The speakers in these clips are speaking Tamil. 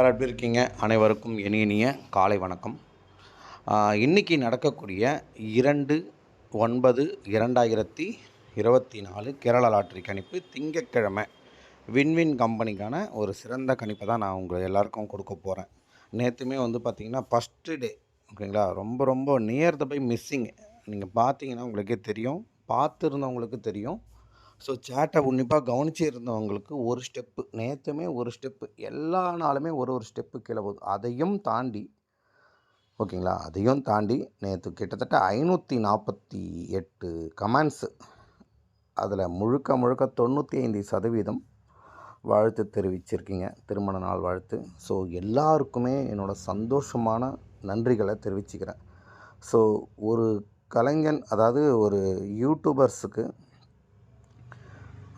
எல்லாரும் எப்படி இருக்கீங்க அனைவருக்கும் இனிய இனிய காலை வணக்கம். இன்றைக்கி நடக்கக்கூடிய இரண்டு ஒன்பது இரண்டாயிரத்தி இருபத்தி நாலு கேரளா லாட்ரி கணிப்பு திங்கக்கிழமை வின்வின் கம்பெனிக்கான ஒரு சிறந்த கணிப்பை தான் நான் உங்களை எல்லாருக்கும் கொடுக்க போகிறேன் நேற்றுமே வந்து பார்த்திங்கன்னா ஃபஸ்ட்டு டே ஓகேங்களா? ரொம்ப ரொம்ப நியர் த பை மிஸ்ஸிங் நீங்கள் பார்த்தீங்கன்னா உங்களுக்கே தெரியும் பார்த்துருந்தவங்களுக்கு தெரியும். ஸோ சேட்டை உன்னிப்பாக கவனிச்சு இருந்தவங்களுக்கு ஒரு ஸ்டெப்பு நேற்றுமே ஒரு ஸ்டெப்பு எல்லா நாளுமே ஒரு ஒரு ஸ்டெப்பு கீழே போகுது. அதையும் தாண்டி ஓகேங்களா? அதையும் தாண்டி நேற்று கிட்டத்தட்ட ஐநூற்றி நாற்பத்தி எட்டு கமெண்ட்ஸு அதில் முழுக்க முழுக்க தொண்ணூற்றி ஐந்து சதவீதம் வாழ்த்து தெரிவிச்சிருக்கீங்க. திருமண நாள் வாழ்த்து. ஸோ எல்லாருக்குமே என்னோடய சந்தோஷமான நன்றிகளை தெரிவிச்சுக்கிறேன். ஸோ ஒரு கலைஞன் அதாவது ஒரு யூடியூபர்ஸுக்கு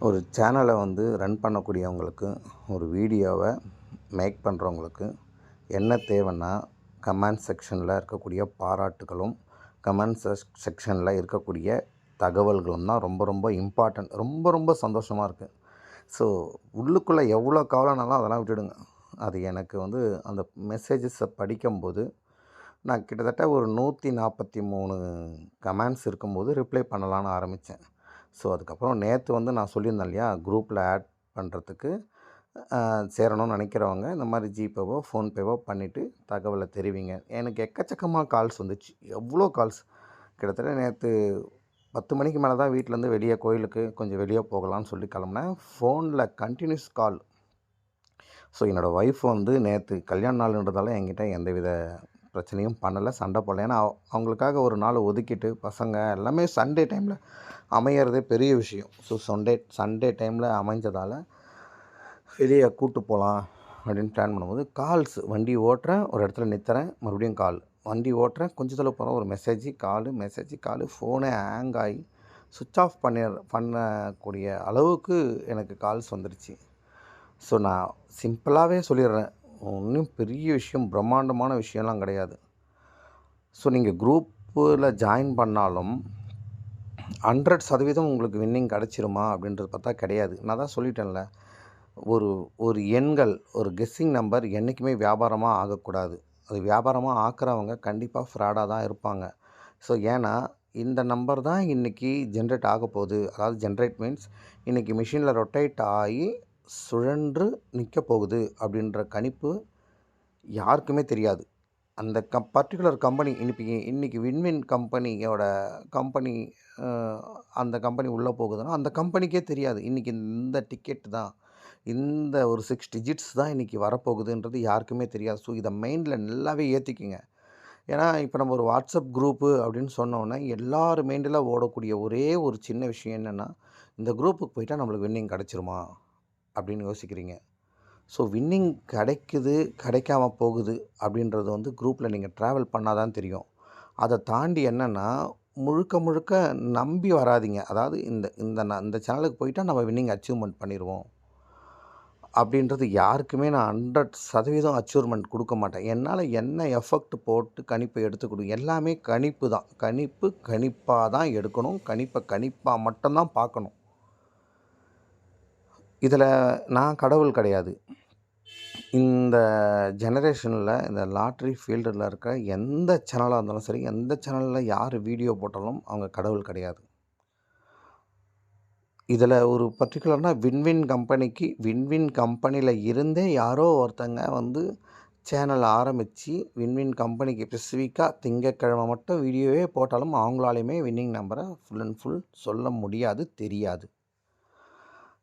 ஒரு சேனலை வந்து ரன் பண்ணக்கூடியவங்களுக்கு ஒரு வீடியோவை மேக் பண்ணுறவங்களுக்கு என்ன தேவைன்னா கமெண்ட் செக்ஷனில் இருக்கக்கூடிய பாராட்டுகளும் கமெண்ட் செக்ஷனில் இருக்கக்கூடிய தகவல்களும் தான் ரொம்ப ரொம்ப இம்பார்ட்டன்ட். ரொம்ப ரொம்ப சந்தோஷமாக இருக்குது ஸோ உள்ளுக்குள்ளே எவ்வளோ கவலைனாலும் அதெல்லாம் விட்டுடுங்க. அது எனக்கு வந்து அந்த மெசேஜஸை படிக்கும்போது நான் கிட்டத்தட்ட ஒரு நூற்றி நாற்பத்தி மூணு கமெண்ட்ஸ் இருக்கும்போது ரிப்ளை பண்ணலான்னு ஆரம்பித்தேன் ஸோ அதுக்கப்புறம் நேற்று வந்து நான் சொல்லியிருந்தேன் இல்லையா குரூப்பில் ஆட் பண்ணுறதுக்கு சேரணும்னு நினைக்கிறவங்க இந்த மாதிரி ஜிபேவோ ஃபோன்பேவோ பண்ணிவிட்டு தகவலை தெரிவிங்க. எனக்கு எக்கச்சக்கமாக கால்ஸ் வந்துச்சு. எவ்வளோ கால்ஸ்? கிட்டத்தட்ட நேற்று பத்து மணிக்கு மேலே தான் வீட்டிலேருந்து வெளியே கோயிலுக்கு கொஞ்சம் வெளியே போகலான்னு சொல்லி கிளம்புனேன். ஃபோனில் கண்டினியூஸ் கால். ஸோ என்னோடய ஒய்ஃப் வந்து நேற்று கல்யாண நாளுன்றதால என்கிட்ட எந்தவித பிரச்சனையும் பண்ணலை சண்டை போடல. ஏன்னா அவங்களுக்காக ஒரு நாள் ஒதுக்கிட்டு பசங்க எல்லாமே சண்டே டைமில் அமையிறதே பெரிய விஷயம். ஸோ சண்டே சண்டே டைமில் அமைஞ்சதால் வெளியே கூட்டு போகலாம் அப்படின்னு பிளான் பண்ணும்போது கால்ஸ் வண்டி ஓட்டுறேன் ஒரு இடத்துல நிற்கிறேன் மறுபடியும் கால் வண்டி ஓட்டுறேன் கொஞ்சம் தூரம் போகிறேன் ஒரு மெசேஜ் காலு மெசேஜ் காலு ஃபோனே ஹேங் ஆகி சுவிட்ச் ஆஃப் பண்ணி பண்ணக்கூடிய அளவுக்கு எனக்கு கால்ஸ் வந்துடுச்சு ஸோ நான் சிம்பிளாகவே சொல்லிடுறேன். ஒன்றும் பெரிய விஷயம் பிரம்மாண்டமான விஷயம்லாம் கிடையாது. ஸோ நீங்கள் குரூப்பில் ஜாயின் பண்ணாலும் ஹண்ட்ரட் சதவீதம் உங்களுக்கு வின்னிங் கிடச்சிருமா அப்படின்றது பார்த்தா கிடையாது. நான் தான் சொல்லிட்டேன்ல ஒரு ஒரு எண்கள் ஒரு கெஸ்ஸிங் நம்பர் என்றைக்குமே வியாபாரமாக ஆகக்கூடாது. அது வியாபாரமாக ஆக்குறவங்க கண்டிப்பாக ஃப்ராடாக தான் இருப்பாங்க. ஸோ ஏன்னா இந்த நம்பர் தான் இன்றைக்கி ஜென்ரேட் ஆக போகுது அதாவது ஜென்ரேட் மீன்ஸ் இன்றைக்கி மிஷினில் ரொட்டேட் ஆகி சுழன்று நிற்க போகுது அப்படின்ற கணிப்பு யாருக்குமே தெரியாது. அந்த கம் பர்டிகுலர் கம்பெனி இன்னைக்கு இன்றைக்கி வின்வின் கம்பெனியோட கம்பெனி அந்த கம்பெனி உள்ளே போகுதுன்னா அந்த கம்பெனிக்கே தெரியாது. இன்றைக்கி இந்த டிக்கெட் தான் இந்த ஒரு சிக்ஸ் டிஜிட்ஸ் தான் இன்றைக்கி வரப்போகுதுன்றது யாருக்குமே தெரியாது. ஸோ இதை மைண்டில் நல்லாவே ஏற்றிக்கிங்க ஏன்னா இப்போ நம்ம ஒரு வாட்ஸ்அப் குரூப்பு அப்படின்னு சொன்னோன்னே எல்லார் மைண்டில் ஓடக்கூடிய ஒரே ஒரு சின்ன விஷயம் என்னென்னா இந்த குரூப்புக்கு போயிட்டால் நம்மளுக்கு வின்னிங் கிடச்சிருமா? அப்படின்னு யோசிக்கிறீங்க. ஸோ வின்னிங் கிடைக்குது கிடைக்காம போகுது அப்படின்றது வந்து குரூப்பில் நீங்கள் ட்ராவல் பண்ணால் தான் தெரியும். அதை தாண்டி என்னென்னா முழுக்க முழுக்க நம்பி வராதிங்க. அதாவது இந்த இந்த நான் இந்த சேனலுக்கு போயிட்டால் நம்ம வின்னிங் அச்சீவ்மெண்ட் பண்ணிடுவோம் அப்படின்றது யாருக்குமே நான் ஹண்ட்ரட் சதவீதம் அச்சீவ்மெண்ட் கொடுக்க மாட்டேன். என்னால் என்ன எஃபெக்ட் போட்டு கணிப்பை எடுத்துக்கணும் எல்லாமே கணிப்பு தான். கணிப்பு கணிப்பாக தான் எடுக்கணும். கணிப்பை கணிப்பாக மட்டும்தான் பார்க்கணும். இதில் நான் கடவுள் கிடையாது. இந்த ஜெனரேஷனில் இந்த லாட்ரி ஃபீல்டில் இருக்க எந்த சேனலாக இருந்தாலும் சரி எந்த சேனலில் யார் வீடியோ போட்டாலும் அவங்க கடவுள் கிடையாது. இதில் ஒரு பர்டிகுலர்னால் வின்வின் கம்பெனிக்கு வின்வின் கம்பெனியில் இருந்தே யாரோ ஒருத்தங்க வந்து சேனல் ஆரம்பித்து வின்வின் கம்பெனிக்கு ஸ்பெசிஃபிக்காக திங்கக்கிழமை மட்டும் வீடியோவே போட்டாலும் அவங்களாலையுமே வின்னிங் நம்பரை ஃபுல் அண்ட் ஃபுல் சொல்ல முடியாது தெரியாது.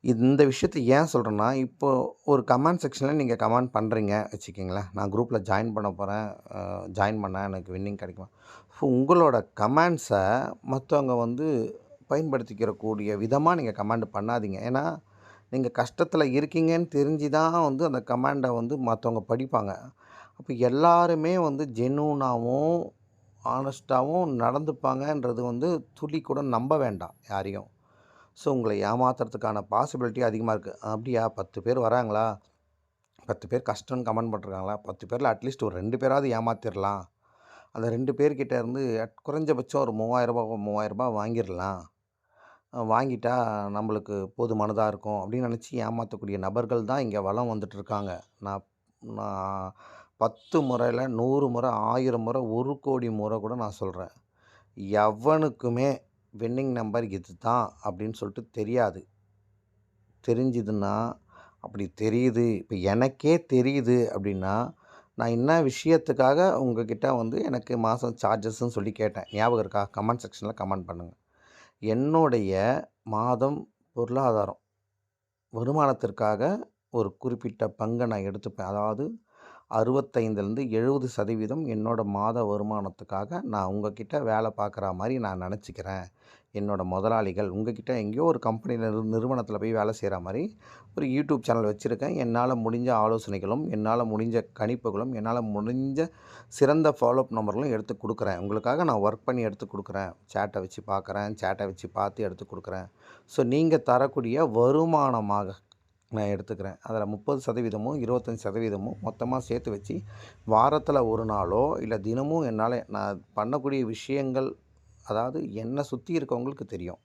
இந்த விஷயத்தை ஏன் சொல்கிறேன்னா இப்போது ஒரு கமெண்ட் செக்ஷனில் நீங்கள் கமெண்ட் பண்ணுறீங்க வச்சுக்கிங்களேன். நான் குரூப்பில் ஜாயின் பண்ண போகிறேன் ஜாயின் பண்ண எனக்கு வின்னிங் கிடைக்குமா? ஸோ உங்களோட கமெண்ட்ஸை மற்றவங்க வந்து பயன்படுத்திக்கிற கூடிய விதமாக நீங்கள் கமெண்ட் பண்ணாதீங்க. ஏன்னா நீங்கள் கஷ்டத்தில் இருக்கீங்கன்னு தெரிஞ்சு தான் வந்து அந்த கமெண்டை வந்து மற்றவங்க படிப்பாங்க. அப்போ எல்லாருமே வந்து ஜென்யூனாகவும் ஆனஸ்ட்டாகவும் நடந்துப்பாங்கன்றது வந்து துளி கூட நம்ப வேண்டாம் யாரையும். ஸோ உங்களை ஏமாத்துறதுக்கான பாசிபிலிட்டி அதிகமாக இருக்குது அப்படியா? பத்து பேர் வராங்களா? பத்து பேர் கஷ்டம்னு கமெண்ட் பண்ணுறாங்களா பத்து பேரில் அட்லீஸ்ட் ஒரு ரெண்டு பேராவது ஏமாத்திடலாம் அந்த ரெண்டு பேர்கிட்ட இருந்து குறைஞ்சபட்சம் ஒரு மூவாயிரரூபா மூவாயிரரூபா வாங்கிடலாம் வாங்கிட்டா நம்மளுக்கு போதுமானதாக இருக்கும். அப்படின்னு நினச்சி ஏமாற்றக்கூடிய நபர்கள் தான் இங்கே வளம் வந்துட்டுருக்காங்க. நான் நான் பத்து முறையில் நூறு முறை ஆயிரம் முறை ஒரு கோடி முறை கூட நான் சொல்கிறேன் எவனுக்குமே வின்னிங் நம்பர் இது தான் அப்படின்னு சொல்லிட்டு தெரியாது. தெரிஞ்சுதுன்னா அப்படி தெரியுது இப்போ எனக்கே தெரியுது அப்படின்னா நான் என்ன விஷயத்துக்காக உங்ககிட்ட வந்து எனக்கு மாதம் சார்ஜஸ்ன்னு சொல்லி கேட்டேன். ஞாபகம் இருக்கா? கமெண்ட் செக்ஷனில் கமெண்ட் பண்ணுங்கள் என்னுடைய மாதம் பொருளாதாரம். வருமானத்திற்காக ஒரு குறிப்பிட்ட பங்கை நான் எடுத்துப்பேன். அதாவது அறுபத்தைந்துலேருந்து எழுபது சதவீதம் என்னோட மாத வருமானத்துக்காக நான் உங்ககிட்ட வேலை பார்க்குற மாதிரி நான் நினச்சிக்கிறேன். என்னோட முதலாளிகள் உங்ககிட்ட எங்கேயோ ஒரு கம்பெனியில் நிறுவனத்தில் போய் வேலை செய்கிற மாதிரி ஒரு யூடியூப் சேனல் வச்சுருக்கேன். என்னால் முடிஞ்ச ஆலோசனைகளும் என்னால் முடிஞ்ச கணிப்புகளும் என்னால் முடிஞ்ச சிறந்த ஃபாலோஅப் நம்பர்களும் எடுத்து கொடுக்குறேன். உங்களுக்காக நான் ஒர்க் பண்ணி எடுத்து கொடுக்குறேன். சேட்டை வச்சு பார்க்குறேன். சேட்டை வச்சு பார்த்து எடுத்து கொடுக்குறேன். ஸோ நீங்கள் தரக்கூடிய வருமானமாக நான் எடுத்துக்கிறேன். அதில் முப்பது சதவீதமும் இருபத்தஞ்சி சதவீதமும் மொத்தமாக சேர்த்து வச்சு வாரத்தில் ஒரு நாளோ இல்லை தினமும் என்னால் நான் பண்ணக்கூடிய விஷயங்கள் அதாவது என்னை சுற்றி இருக்கவங்களுக்கு தெரியும்.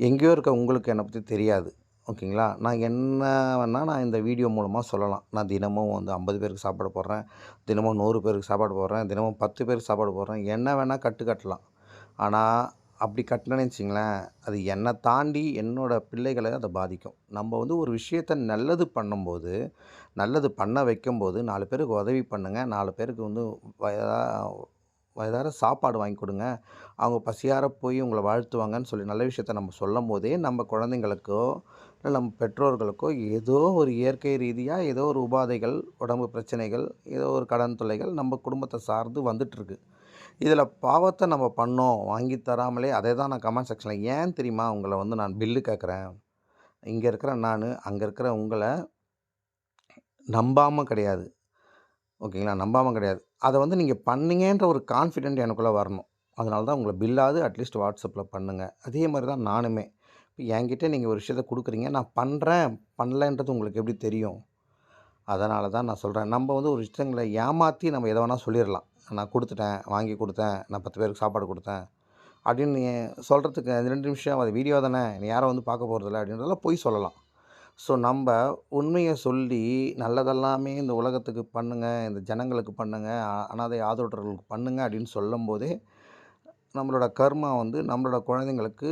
எங்கேயோ இருக்க உங்களுக்கு என்னை பற்றி தெரியாது. ஓகேங்களா? நான் என்ன வேணால் நான் இந்த வீடியோ மூலமாக சொல்லலாம். நான் தினமும் வந்து ஐம்பது பேருக்கு சாப்பாடு போடுறேன் தினமும் நூறு பேருக்கு சாப்பாடு போடுறேன் தினமும் பத்து பேருக்கு சாப்பாடு போடுறேன் என்ன வேணால் கட்டு கட்டலாம் ஆனால் அப்படி கட்டினேன்னு வச்சிங்களேன் அது என்னை தாண்டி என்னோடய பிள்ளைகளை அதை பாதிக்கும். நம்ம வந்து ஒரு விஷயத்த நல்லது பண்ணும்போது நல்லது பண்ண வைக்கும்போது நாலு பேருக்கு உதவி பண்ணுங்கள் நாலு பேருக்கு வந்து வயதாக வயதார சாப்பாடு வாங்கி கொடுங்க அவங்க பசியார போய் உங்களை வாழ்த்துவாங்கன்னு சொல்லி நல்ல விஷயத்த நம்ம சொல்லும் போதே நம்ம குழந்தைங்களுக்கோ இல்லை நம்ம பெற்றோர்களுக்கோ ஏதோ ஒரு இயற்கை ரீதியாக ஏதோ ஒரு உபாதைகள் உடம்பு பிரச்சனைகள் ஏதோ ஒரு கடன் தொல்லைகள் நம்ம குடும்பத்தை சார்ந்து வந்துட்டுருக்கு. இதில் பாவத்தை நம்ம பண்ணோம் வாங்கி தராமலே அதே தான் நான் கமெண்ட் செக்ஷனில் ஏன் தெரியுமா? உங்களை வந்து நான் பில்லு கேட்குறேன். இங்கே இருக்கிற நான் அங்கே இருக்கிற உங்களை நம்பாமல் கிடையாது. ஓகேங்களா? நம்பாமல் கிடையாது. அதை வந்து நீங்கள் பண்ணீங்கன்ற ஒரு கான்ஃபிடென்ட் எனக்குள்ளே வரணும். அதனால தான் உங்களை பில்லாவது அட்லீஸ்ட் வாட்ஸ்அப்பில் பண்ணுங்கள் அதே மாதிரி தான் நானுமே. இப்போ என்கிட்ட நீங்கள் ஒரு விஷயத்த கொடுக்குறீங்க நான் பண்ணுறேன் பண்ணலன்றது உங்களுக்கு எப்படி தெரியும்? அதனால தான் நான் சொல்கிறேன் நம்ம வந்து ஒரு விஷயங்களை ஏமாற்றி நம்ம எதை வேணால் சொல்லிடலாம். நான் கொடுத்துட்டேன் வாங்கி கொடுத்தேன் நான் பத்து பேருக்கு சாப்பாடு கொடுத்தேன் அப்படின்னு நீ சொல்கிறதுக்கு ரெண்டு நிமிஷம் அது வீடியோ தானே நீ யாரும் வந்து பார்க்க போகிறதில்ல அப்படின்றதெல்லாம் போய் சொல்லலாம். ஸோ நம்ம உண்மையை சொல்லி நல்லதெல்லாமே இந்த உலகத்துக்கு பண்ணுங்கள் இந்த ஜனங்களுக்கு பண்ணுங்கள் அனாதை ஆதரவர்களுக்கு பண்ணுங்கள் அப்படின்னு சொல்லும்போதே நம்மளோட கர்மா வந்து நம்மளோட குழந்தைங்களுக்கு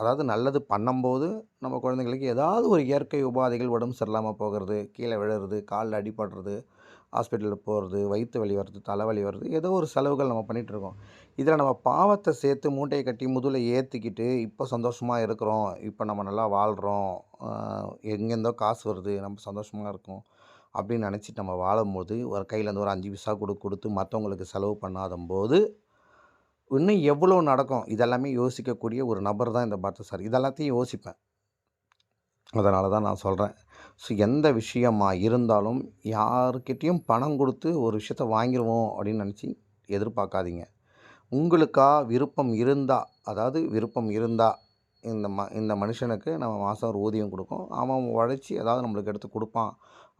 அதாவது நல்லது பண்ணும்போது நம்ம குழந்தைங்களுக்கு ஏதாவது ஒரு இயற்கை உபாதைகள் உடம்பு சரியில்லாமல் போகிறது கீழே விழுறது காலில் அடிபடுறது ஹாஸ்பிட்டலில் போகிறது வயிற்று வலி வருது தலைவலி வருது ஏதோ ஒரு செலவுகள் நம்ம பண்ணிகிட்ருக்கோம். இதில் நம்ம பாவத்தை சேர்த்து மூட்டையை கட்டி முதுகில் ஏற்றிக்கிட்டு இப்போ சந்தோஷமாக இருக்கிறோம் இப்போ நம்ம நல்லா வாழ்கிறோம் எங்கேருந்தோ காசு வருது நம்ம சந்தோஷமாக இருக்கோம் அப்படின்னு நினச்சிட்டு நம்ம வாழும்போது ஒரு கையிலேருந்து ஒரு அஞ்சு பைசா கொடு கொடுத்து மற்றவங்களுக்கு செலவு பண்ணாத போது இன்னும் எவ்வளோ நடக்கும் இதெல்லாமே யோசிக்கக்கூடிய ஒரு நபர் தான் இந்த பார்த்த சார். இதெல்லாத்தையும் யோசிப்பேன். அதனால தான் நான் சொல்கிறேன். ஸோ எந்த விஷயமா இருந்தாலும் யாருக்கிட்டேயும் பணம் கொடுத்து ஒரு விஷயத்த வாங்கிடுவோம் அப்படின்னு நினச்சி எதிர்பார்க்காதீங்க. உங்களுக்கா விருப்பம் இருந்தால் அதாவது விருப்பம் இருந்தால் இந்த ம இந்த மனுஷனுக்கு நம்ம மாதம் ஒரு ஊதியம் கொடுக்கும். அவன் உழைச்சி ஏதாவது நம்மளுக்கு எடுத்து கொடுப்பான்.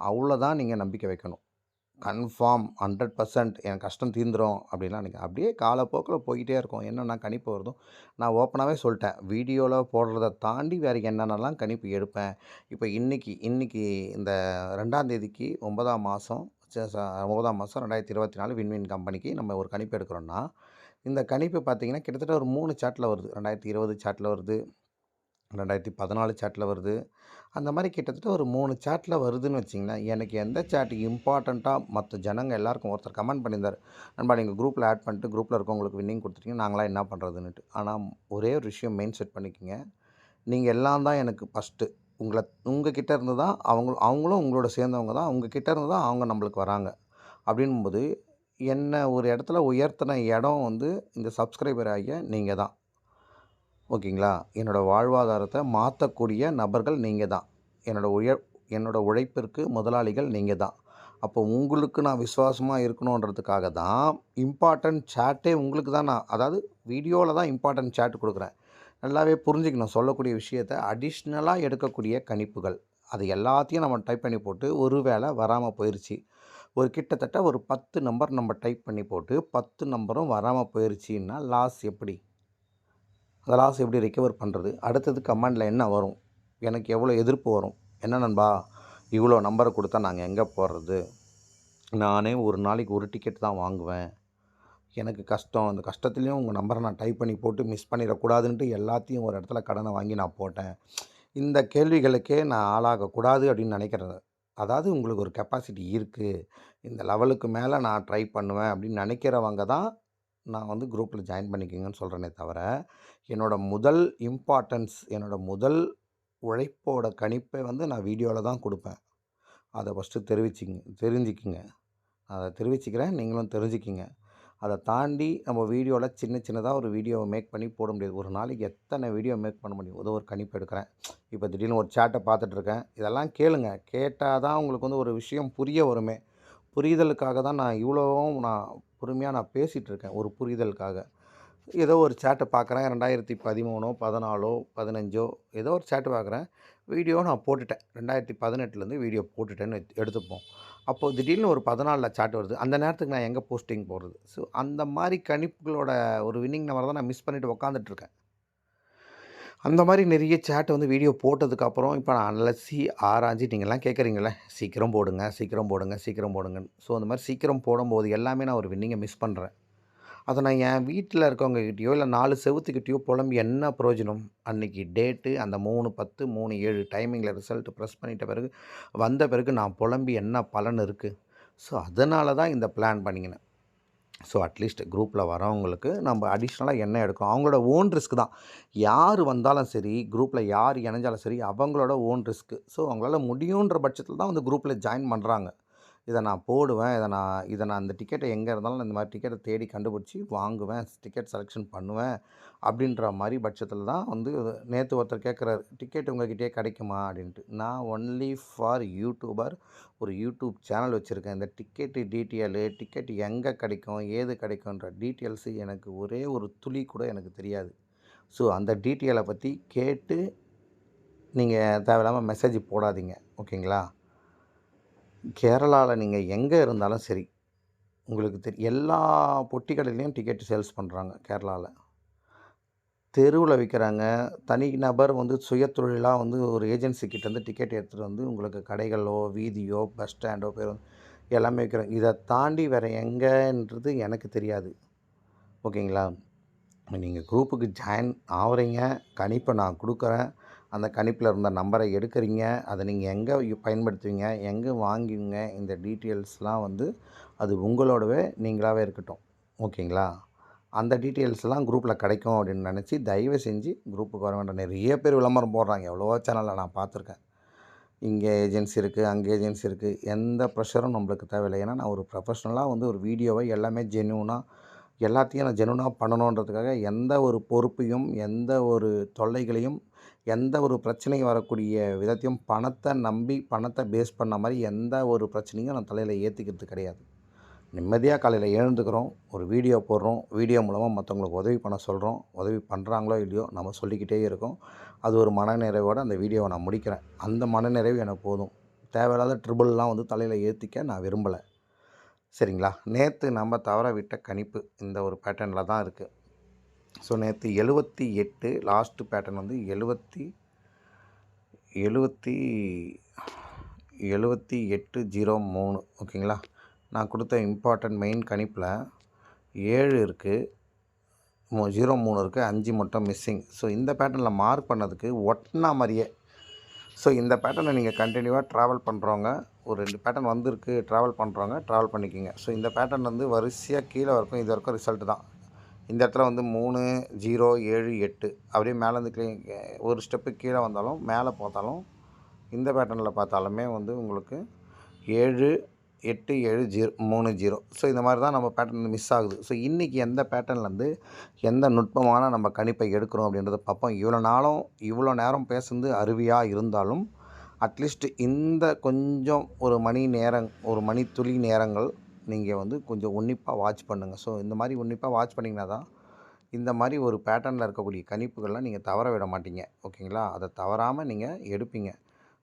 அவ்வளோதான் நீங்கள் நம்பிக்கை வைக்கணும். கன்ஃபார்ம் ஹண்ட்ரட் பர்சன்ட் என் கஷ்டம் தீர்ந்துடும் அப்படின்லாம் நீங்கள் அப்படியே காலப்போக்கில் போய்கிட்டே இருக்கும். என்னென்ன கணிப்பு வருதோ நான் ஓப்பனாகவே சொல்லிட்டேன். வீடியோவில் போடுறத தாண்டி வேறு என்னென்னலாம் கணிப்பு எடுப்பேன்? இப்போ இன்றைக்கி இன்றைக்கி இந்த ரெண்டாம் தேதிக்கு ஒன்பதாம் மாதம் ஒன்பதாம் மாதம் ரெண்டாயிரத்தி இருபத்தி நாலு வின்வின் கம்பெனிக்கு நம்ம ஒரு கணிப்பு எடுக்கிறோன்னா இந்த கணிப்பு பார்த்தீங்கன்னா கிட்டத்தட்ட ஒரு மூணு சாட்டில் வருது. ரெண்டாயிரத்தி இருபது சாட்டில் வருது. ரெண்டாயிரத்தி பதினாலு சாட்டில் வருது. அந்த மாதிரி கிட்டத்தட்ட ஒரு மூணு சாட்டில் வருதுன்னு வச்சிங்கன்னா எனக்கு எந்த சாட் இம்பார்ட்டண்ட்டாக மற்ற ஜனங்கள் எல்லாருக்கும் ஒருத்தர் கமெண்ட் பண்ணியிருந்தார். நண்பா நீங்கள் குரூப்பில் ஆட் பண்ணிட்டு குரூப்பில் இருக்கவங்களுக்கு வின்னிங் கொடுத்துட்டீங்க. நாங்களாம் என்ன பண்ணுறதுன்னுட்டு ஆனால் ஒரே ஒரு விஷயம் மெயின் செட் பண்ணிக்கோங்க. நீங்கள் எல்லாம் தான் எனக்கு ஃபஸ்ட்டு உங்களை உங்கள் கிட்டே இருந்து தான் அவங்க அவங்களும் உங்களோட சேர்ந்தவங்க தான். உங்கள் கிட்டே இருந்து தான் அவங்க நம்மளுக்கு வராங்க. அப்படின்போது என்னை ஒரு இடத்துல உயர்த்தின இடம் வந்து இந்த சப்ஸ்கிரைபர் ஆகிய நீங்கள் தான். ஓகேங்களா? என்னோடய வாழ்வாதாரத்தை மாற்றக்கூடிய நபர்கள் நீங்கள் தான். என்னோடய உழ என்னோடய உழைப்பிற்கு முதலாளிகள் நீங்கள் தான். அப்போ உங்களுக்கு நான் விசுவாசமாக இருக்கணுன்றதுக்காக தான் இம்பார்ட்டன்ட் சேட்டே உங்களுக்கு தான் நான் அதாவது வீடியோவில் தான் இம்பார்ட்டன்ட் சேட் கொடுக்குறேன். நல்லாவே புரிஞ்சுக்கணும். சொல்லக்கூடிய விஷயத்தை அடிஷ்னலாக எடுக்கக்கூடிய கணிப்புகள். அது எல்லாத்தையும் நம்ம டைப் பண்ணி போட்டு ஒரு வேளை வராமல் போயிடுச்சு ஒரு கிட்டத்தட்ட ஒரு பத்து நம்பர் நம்ம டைப் பண்ணி போட்டு பத்து நம்பரும் வராமல் போயிடுச்சின்னா லாஸ் எப்படி? அந்த லாஸ் எப்படி ரிக்கவர் பண்ணுறது அடுத்தது கமெண்டில் என்ன வரும்? எனக்கு எவ்வளோ எதிர்ப்பு வரும்? என்ன நண்பா இவ்வளோ நம்பரை கொடுத்தா நாங்கள் எங்கே போடுறது நானே ஒரு நாளைக்கு ஒரு டிக்கெட் தான் வாங்குவேன். எனக்கு கஷ்டம். அந்த கஷ்டத்துலேயும் உங்கள் நம்பரை நான் டைப் பண்ணி போட்டு மிஸ் பண்ணிடக்கூடாதுன்ட்டு எல்லாத்தையும் ஒரு இடத்துல கடனை வாங்கி நான் போட்டேன். இந்த கேள்விகளுக்கே நான் ஆளாகக்கூடாது அப்படின்னு நினைக்கிறது அதாவது உங்களுக்கு ஒரு கெப்பாசிட்டி இருக்குது இந்த லெவலுக்கு மேலே நான் ட்ரை பண்ணுவேன் அப்படின்னு நினைக்கிறவங்க தான் நான் வந்து குரூப்பில் ஜாயின் பண்ணிக்கோங்கன்னு சொல்கிறேனே தவிர என்னோடய முதல் இம்பார்ட்டன்ஸ் என்னோடய முதல் உழைப்போட கணிப்பை வந்து நான் வீடியோவில் தான் கொடுப்பேன். அதை ஃபஸ்ட்டு தெரிவிச்சிங்க தெரிஞ்சுக்கிங்க. அதை தெரிவிச்சுக்கிறேன் நீங்களும் தெரிஞ்சுக்கிங்க. அதை தாண்டி நம்ம வீடியோவில் சின்ன சின்னதாக ஒரு வீடியோவை மேக் பண்ணி போட முடியாது. ஒரு நாளைக்கு எத்தனை வீடியோ மேக் பண்ண முடியும்? ஏதோ ஒரு கணிப்பு எடுக்கிறேன். இப்போ திடீர்னு ஒரு சேட்டை பார்த்துட்ருக்கேன். இதெல்லாம் கேளுங்க. கேட்டால் தான் உங்களுக்கு வந்து ஒரு விஷயம் புரிய வருமே. புரிதலுக்காக தான் நான் இவ்வளோவும் நான் பொறுமையாக நான் பேசிகிட்டு இருக்கேன் ஒரு புரிதலுக்காக. ஏதோ ஒரு சேட்டை பார்க்குறேன் ரெண்டாயிரத்தி பதிமூணோ பதினாலோ பதினஞ்சோ ஏதோ ஒரு சேட்டை பார்க்குறேன் வீடியோ நான் போட்டுட்டேன். ரெண்டாயிரத்தி பதினெட்டுலேருந்து வீடியோ போட்டுட்டேன்னு எடுத்துப்போம். அப்போது திடீர்னு ஒரு பதினாலில் சாட் வருது. அந்த நேரத்துக்கு நான் எங்கே போஸ்டிங் போடுறது ஸோ அந்த மாதிரி கணிப்புகளோட ஒரு வின்னிங் நம்பரை தான் நான் மிஸ் பண்ணிவிட்டு உக்காந்துட்ருக்கேன் அந்த மாதிரி நிறைய சேட் வந்து வீடியோ போட்டதுக்கப்புறம் இப்போ நான் அலசி ஆராய்ஞ்சி நீங்கள்லாம் கேட்குறீங்களே சீக்கிரம் போடுங்க சீக்கிரம் போடுங்க சீக்கிரம் போடுங்கன்னு. ஸோ அந்த மாதிரி சீக்கிரம் போடும்போது எல்லாமே நான் ஒரு வின்னிங்கை மிஸ் பண்ணுறேன் அதை நான் என் வீட்டில் இருக்கவங்ககிட்டயோ இல்லை நாலு செவுத்துக்கிட்டேயோ புலம்பி என்ன பிரயோஜனம்? அன்றைக்கி டேட்டு அந்த மூணு பத்து மூணு ஏழு டைமிங்கில் ரிசல்ட் ப்ரெஸ் பண்ணிட்ட பிறகு வந்த பிறகு நான் புலம்பி என்ன பலன் இருக்குது ஸோ அதனால தான் இந்த பிளான் பண்ணிக்கினேன். ஸோ அட்லீஸ்ட் குரூப்பில் வரவங்களுக்கு நம்ம அடிஷ்னலாக என்ன எடுக்கும் அவங்களோட ஓன் ரிஸ்க் தான். யார் வந்தாலும் சரி குரூப்பில் யார் இணைஞ்சாலும் சரி அவங்களோட ஓன் ரிஸ்க்கு ஸோ அவங்களால முடியுன்ற பட்சத்தில் தான் வந்து குரூப்பில் ஜாயின் பண்ணுறாங்க இதை நான் போடுவேன். இதை நான் இதை நான் அந்த டிக்கெட்டை எங்கே இருந்தாலும் இந்த மாதிரி டிக்கெட்டை தேடி கண்டுபிடிச்சி வாங்குவேன். டிக்கெட் செலெக்ஷன் பண்ணுவேன். அப்படின்ற மாதிரி பட்சத்தில் தான் வந்து நேற்று ஒருத்தர் கேட்குறாரு டிக்கெட் உங்ககிட்டயே கிடைக்குமா? அப்படின்ட்டு. நான் ஒன்லி ஃபார் யூடியூபர் ஒரு யூடியூப் சேனல் வச்சுருக்கேன். இந்த டிக்கெட்டு டீட்டெயிலு டிக்கெட் எங்கே கிடைக்கும் ஏது கிடைக்குன்ற டீட்டெயில்ஸு எனக்கு ஒரே ஒரு துளி கூட எனக்கு தெரியாது. ஸோ அந்த டீட்டெயிலை பற்றி கேட்டு நீங்கள் தேவையில்லாமல் மெசேஜ் போடாதீங்க. ஓகேங்களா கேரளாவில் நீங்கள் எங்கே இருந்தாலும் சரி உங்களுக்கு தெரி எல்லா பொட்டி கடையிலையும் டிக்கெட் சேல்ஸ் பண்ணுறாங்க கேரளாவில் தெருவில் விற்கிறாங்க தனி நபர் வந்து சுயதொழிலாக வந்து ஒரு ஏஜென்சிக்கிட்டேருந்து டிக்கெட் எடுத்துகிட்டு வந்து உங்களுக்கு கடைகளோ வீதியோ பஸ் ஸ்டாண்டோ பேர் எல்லாமே விற்கிறாங்க இதை தாண்டி வேறு எங்கேன்றது எனக்கு தெரியாது. ஓகேங்களா? நீங்கள் குரூப்புக்கு ஜாயின் ஆகிறீங்க கணிப்பை நான் கொடுக்குறேன். அந்த கணிப்பில் இருந்த நம்பரை எடுக்கிறீங்க. அதை நீங்கள் எங்கே பயன்படுத்துவீங்க? எங்கே வாங்குவீங்க? இந்த டீட்டெயில்ஸ்லாம் வந்து அது உங்களோடவே நீங்களாகவே இருக்கட்டும். ஓகேங்களா? அந்த டீட்டெயில்ஸ்லாம் குரூப்பில் கிடைக்கும் அப்படின்னு நினச்சி தயவு செஞ்சு குரூப்புக்கு வர வேண்டாம். நிறைய பேர் விளம்பரம் போடுறாங்க. எவ்வளவோ சேனலில் நான் பார்த்துருக்கேன். இங்கே ஏஜென்சி இருக்குது அங்கே ஏஜென்சி இருக்குது எந்த ப்ரெஷரும் நம்மளுக்கு தேவையில்லை. ஏன்னா நான் ஒரு ப்ரொஃபஷ்னலாக வந்து ஒரு வீடியோவை எல்லாமே ஜென்யூனாக எல்லாத்தையும் நான் ஜென்யூனாக பண்ணணுன்றதுக்காக எந்த ஒரு பொறுப்பையும் எந்த ஒரு தொல்லைகளையும் எந்த ஒரு பிரச்சனையும் வரக்கூடிய விதத்தையும் பணத்தை நம்பி பணத்தை பேஸ் பண்ண மாதிரி எந்த ஒரு பிரச்சனையும் நான் தலையில் ஏற்றிக்கிறது கிடையாது. நிம்மதியாக காலையில் எழுந்துக்கிறோம் ஒரு வீடியோ போடுறோம் வீடியோ மூலமாக மற்றவங்களுக்கு உதவி பண்ண சொல்கிறோம் உதவி பண்ணுறாங்களோ இல்லையோ நம்ம சொல்லிக்கிட்டே இருக்கோம். அது ஒரு மனநிறைவோடு அந்த வீடியோவை நான் முடிக்கிறேன். அந்த மனநிறைவு எனக்கு போதும். தேவையில்லாத ட்ரிபிள்லாம் வந்து தலையில் ஏற்றிக்க நான் விரும்பலை. சரிங்களா? நேற்று நம்ம தவற விட்ட கணிப்பு இந்த ஒரு பேட்டர்னில் தான் இருக்குது ஸோ நேற்று எழுபத்தி எட்டு லாஸ்ட்டு பேட்டர்ன் வந்து எழுபத்தி எழுபத்தி எழுபத்தி எட்டு ஜீரோ மூணு ஓகேங்களா? நான் கொடுத்த இம்பார்ட்டன்ட் மெயின் கணிப்பில் ஏழு இருக்குது மூ ஜீரோ மூணு இருக்குது அஞ்சு மட்டும் மிஸ்ஸிங் ஸோ இந்த பேட்டர்னில் மார்க் பண்ணதுக்கு ஒட்டினா மாதிரியே ஸோ இந்த பேட்டர்னை நீங்கள் கண்டினியூவாக ட்ராவல் பண்ணுறவங்க ஒரு ரெண்டு பேட்டர்ன் வந்திருக்கு ட்ராவல் பண்ணுறவங்க ட்ராவல் பண்ணிக்கிங்க. ஸோ இந்த பேட்டர்ன் வந்து வரிசையாக கீழே வரைக்கும் இது வரைக்கும் ரிசல்ட் தான். இந்த இடத்துல வந்து மூணு ஜீரோ ஏழு எட்டு அப்படியே மேலேருந்து க்ளீ ஒரு ஸ்டெப்பு கீழே வந்தாலும் மேலே பார்த்தாலும் இந்த பேட்டர்னில் பார்த்தாலுமே வந்து உங்களுக்கு ஏழு எட்டு ஏழு ஜீரோ மூணு ஜீரோ. ஸோ இந்த மாதிரி தான் நம்ம பேட்டர்ன் மிஸ் ஆகுது. ஸோ இன்றைக்கி எந்த பேட்டர்ன்லேருந்து எந்த நுட்பமான நம்ம கணிப்பை எடுக்கிறோம் அப்படின்றத பார்ப்போம். இவ்வளோ நாளும் இவ்வளோ நேரம் பேசுனது அருவியாக இருந்தாலும் அட்லீஸ்ட் இந்த கொஞ்சம் ஒரு மணி நேரம் ஒரு மணி துளி நேரங்கள் நீங்கள் வந்து கொஞ்சம் உன்னிப்பாக வாட்ச் பண்ணுங்கள் ஸோ இந்த மாதிரி உன்னிப்பாக வாட்ச் பண்ணிங்கன்னா தான் இந்த மாதிரி ஒரு பேட்டர்னில் இருக்கக்கூடிய கணிப்புகள்லாம் நீங்கள் தவற விட மாட்டீங்க. ஓகேங்களா? அதை தவறாமல் நீங்கள் எடுப்பீங்க.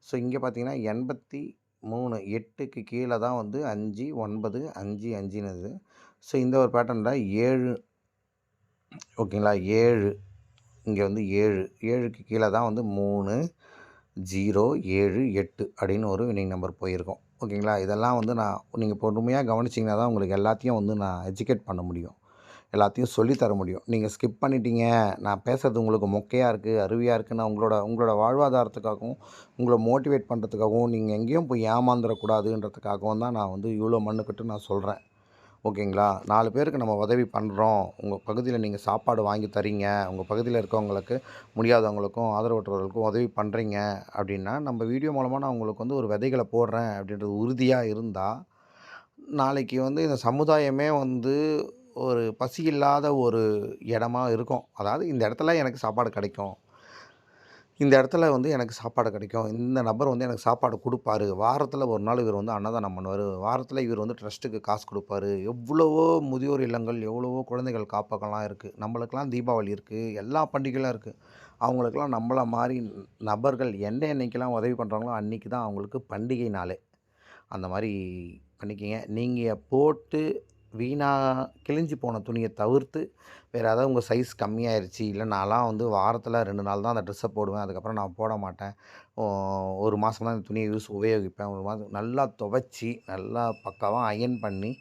ஸோ இங்கே பார்த்தீங்கன்னா எண்பத்தி மூணு எட்டுக்கு கீழே தான் வந்து அஞ்சு ஒன்பது அஞ்சு அஞ்சுன்னு ஸோ இந்த ஒரு பேட்டர்னில் ஏழு ஓகேங்களா? ஏழு இங்கே வந்து ஏழு ஏழுக்கு கீழே தான் வந்து மூணு ஜீரோ ஏழு எட்டு அப்படின்னு ஒரு வினிங் நம்பர் போயிருக்கோம். ஓகேங்களா? இதெல்லாம் வந்து நான் நீங்கள் பொறுமையாக கவனிச்சிங்கன்னா தான் உங்களுக்கு எல்லாத்தையும் வந்து நான் எஜுகேட் பண்ண முடியும். எல்லாத்தையும் சொல்லித் தர முடியும். நீங்கள் ஸ்கிப் பண்ணிட்டீங்க. நான் பேசுகிறது உங்களுக்கு மொக்கையாக இருக்குது அருவியாக இருக்குன்னு உங்களோட உங்களோட வாழ்வாதாரத்துக்காகவும் உங்களை மோட்டிவேட் பண்ணுறதுக்காகவும் நீங்கள் எங்கேயும் போய் ஏமாந்துடக்கூடாதுன்றதுக்காகவும் தான் நான் வந்து இவ்வளோ மண்ணுக்கிட்டு நான் சொல்கிறேன் ஓகேங்களா? நாலு பேருக்கு நம்ம உதவி பண்ணுறோம் உங்கள் பகுதியில் நீங்கள் சாப்பாடு வாங்கி தரீங்க. உங்கள் பகுதியில் இருக்கவங்களுக்கு முடியாதவங்களுக்கும் ஆதரவற்றவர்களுக்கும் உதவி பண்ணுறீங்க அப்படின்னா நம்ம வீடியோ மூலமாக நான் உங்களுக்கு வந்து ஒரு விதைகளை போடுறேன் அப்படின்றது உறுதியாக இருந்தால் நாளைக்கு வந்து இந்த சமுதாயமே வந்து ஒரு பசி இல்லாத ஒரு இடமா இருக்கும். அதாவது இந்த இடத்துல எனக்கு சாப்பாடு கிடைக்கும். இந்த இடத்துல வந்து எனக்கு சாப்பாடு கிடைக்கும். இந்த நபர் வந்து எனக்கு சாப்பாடு கொடுப்பாரு. வாரத்தில் ஒரு நாள் இவர் வந்து அன்னதானம் பண்ணுவார். வாரத்தில் இவர் வந்து ட்ரஸ்ட்டுக்கு காசு கொடுப்பாரு. எவ்வளவோ முதியோர் இல்லங்கள் எவ்வளவோ குழந்தைகள் காப்பகம்லாம் இருக்குது நம்மளுக்கெல்லாம் தீபாவளி இருக்குது எல்லா பண்டிகைகளும் இருக்குது அவங்களுக்கெல்லாம் நம்மளை மாதிரி நபர்கள் எந்த என்னைக்கெல்லாம் உதவி பண்ணுறாங்களோ அன்றைக்கி தான் அவங்களுக்கு பண்டிகை நாளே. அந்த மாதிரி பண்ணிக்கிங்க. நீங்கள் போட்டு வீணாக கிழிஞ்சு போன துணியை தவிர்த்து வேறு ஏதாவது உங்கள் சைஸ் கம்மியாயிருச்சு இல்லை நான்லாம் வந்து வாரத்தில் ரெண்டு நாள் தான் அந்த ட்ரெஸ்ஸை போடுவேன் அதுக்கப்புறம் நான் போட மாட்டேன். ஒரு மாதம் தான் இந்த துணியை யூஸ் உபயோகிப்பேன். ஒரு மாதம் நல்லா துவைச்சி நல்லா பக்காவாக அயன் பண்ணி